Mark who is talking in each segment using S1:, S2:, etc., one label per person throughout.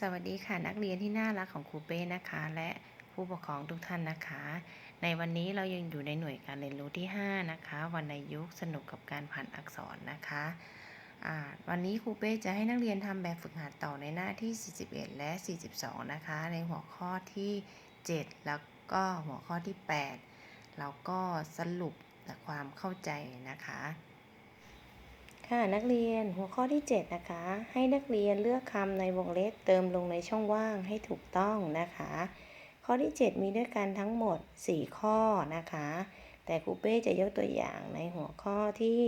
S1: สวัสดีค่ะนักเรียนที่น่ารักของครูเป้นะคะ และผู้ปกครองทุกท่านนะคะ ในวันนี้เรายังอยู่ในหน่วยการเรียนรู้ที่ 5 นะคะวรรณยุกสนุกกับการผ่านอักษรนะคะวันนี้ครูเป้จะให้นักเรียนทำแบบฝึกหัดต่อในหน้าที่ 41 และ 42 นะคะ ในหัวข้อที่ 7 แล้วก็หัวข้อที่ 8 แล้วก็สรุปความเข้าใจนะคะ ค่ะนักเรียนหัวข้อที่ 7 นะคะ ให้นักเรียนเลือกคำในวงเล็บเติมลงในช่องว่างให้ถูกต้องนะคะ ข้อที่ 7 มีด้วยกันทั้งหมด 4 ข้อนะคะ แต่ครูเป้จะยกตัวอย่างในหัวข้อที่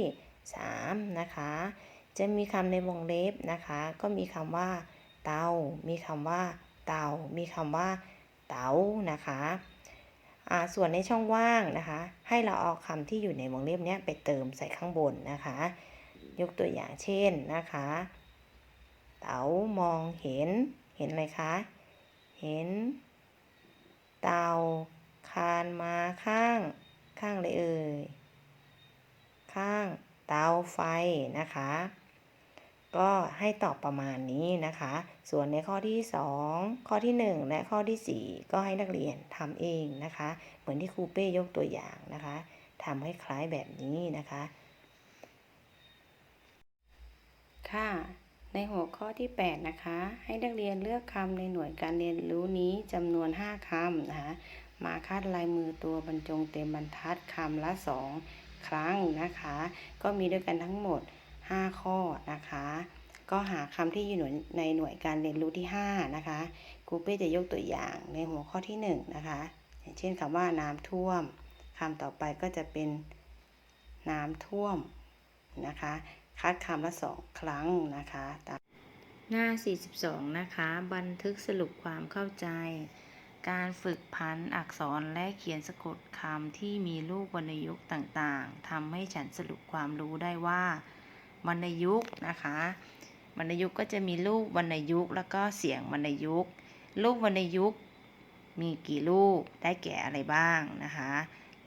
S1: 3 นะคะ จะมีคำในวงเล็บนะคะ ก็มีคำว่า เตา มีคำว่า เตา มีคำว่า เตานะคะอ่าส่วนในช่องว่างนะคะ ให้เราเอาคำที่อยู่ในวงเล็บเนี้ยไปเติมใส่ข้างบนนะคะ ยกตัวอย่างเช่นนะคะ เต๋ามองเห็น เห็นอะไรคะ เห็น เต่าคานมาข้าง ข้างเลยเอ่ย ข้างเตาไฟนะคะ ก็ให้ตอบประมาณนี้นะคะ ส่วนในข้อที่ 2 ข้อที่ 1 และข้อที่ 4 ก็ให้นักเรียนทำเองนะคะ เหมือนที่ครูเป้ยกตัวอย่างนะคะทำให้คล้ายแบบนี้นะคะ ค่ะ ในหัวข้อที่ 8 นะคะ ให้นักเรียนเลือกคำในหน่วยการเรียนรู้นี้จำนวน 5คำนะคะ มาคาดลายมือตัวบรรจงเต็มบรรทัดคำละ 2 ครั้งนะคะ ก็มีด้วยกันทั้งหมด 5 ข้อนะคะ ก็หาคำที่อยู่ในหน่วยการเรียนรู้ที่ 5 นะคะครูเป้จะยกตัวอย่างในหัวข้อที่ 1 นะคะอย่างเช่นคำว่าน้ำท่วมคำต่อไปก็จะเป็นน้ำท่วมนะคะ คัดคำละสองครั้งนะคะตามหน้า 42 นะคะ บันทึกสรุปความเข้าใจ การฝึกพันอักษรและเขียนสะกดคำที่มีรูปวรรณยุกต์ต่างๆทำให้ฉันสรุปความรู้ได้ว่าวรรณยุกต์นะคะวรรณยุกต์ก็จะมีรูปวรรณยุกต์แล้วก็เสียงวรรณยุกต์รูปวรรณยุกต์มีกี่รูปได้แก่อะไรบ้างนะคะ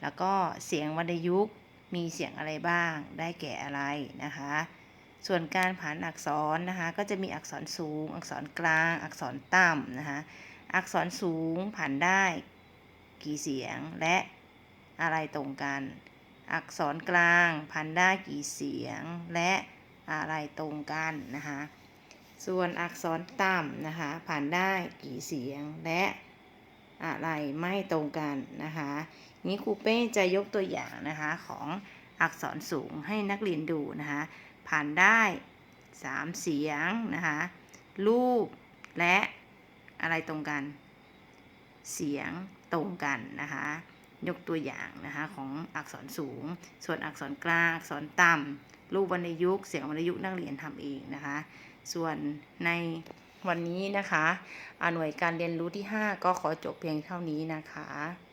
S1: แล้วก็เสียงวรรณยุกต์ มีเสียงอะไรบ้าง ได้แก่อะไรนะคะ ส่วนการผันอักษรนะคะ ก็จะมีอักษรสูง อักษรกลาง อักษรต่ำนะคะ อักษรสูงผันได้กี่เสียงและอะไรตรงกัน อักษรกลางผันได้กี่เสียงและอะไรตรงกันนะคะ ส่วนอักษรต่ำนะคะผันได้กี่เสียงและ อะไรไม่ตรงกันนะคะนี้ครูเป้จะยกตัวอย่างนะคะของอักษรสูงให้นักเรียนดูนะคะผ่านได้3เสียงนะคะรูปและอะไรตรงกัน เสียงตรงกันนะคะยกตัวอย่างนะคะของอักษรสูง ส่วนอักษรกลางอักษรต่ำรูปวรรณยุกต์เสียงวรรณยุกต์นักเรียนทำเองนะคะ ส่วนใน วันนี้นะคะหน่วยการเรียนรู้ที่ 5 ก็ขอจบเพียงเท่านี้นะคะ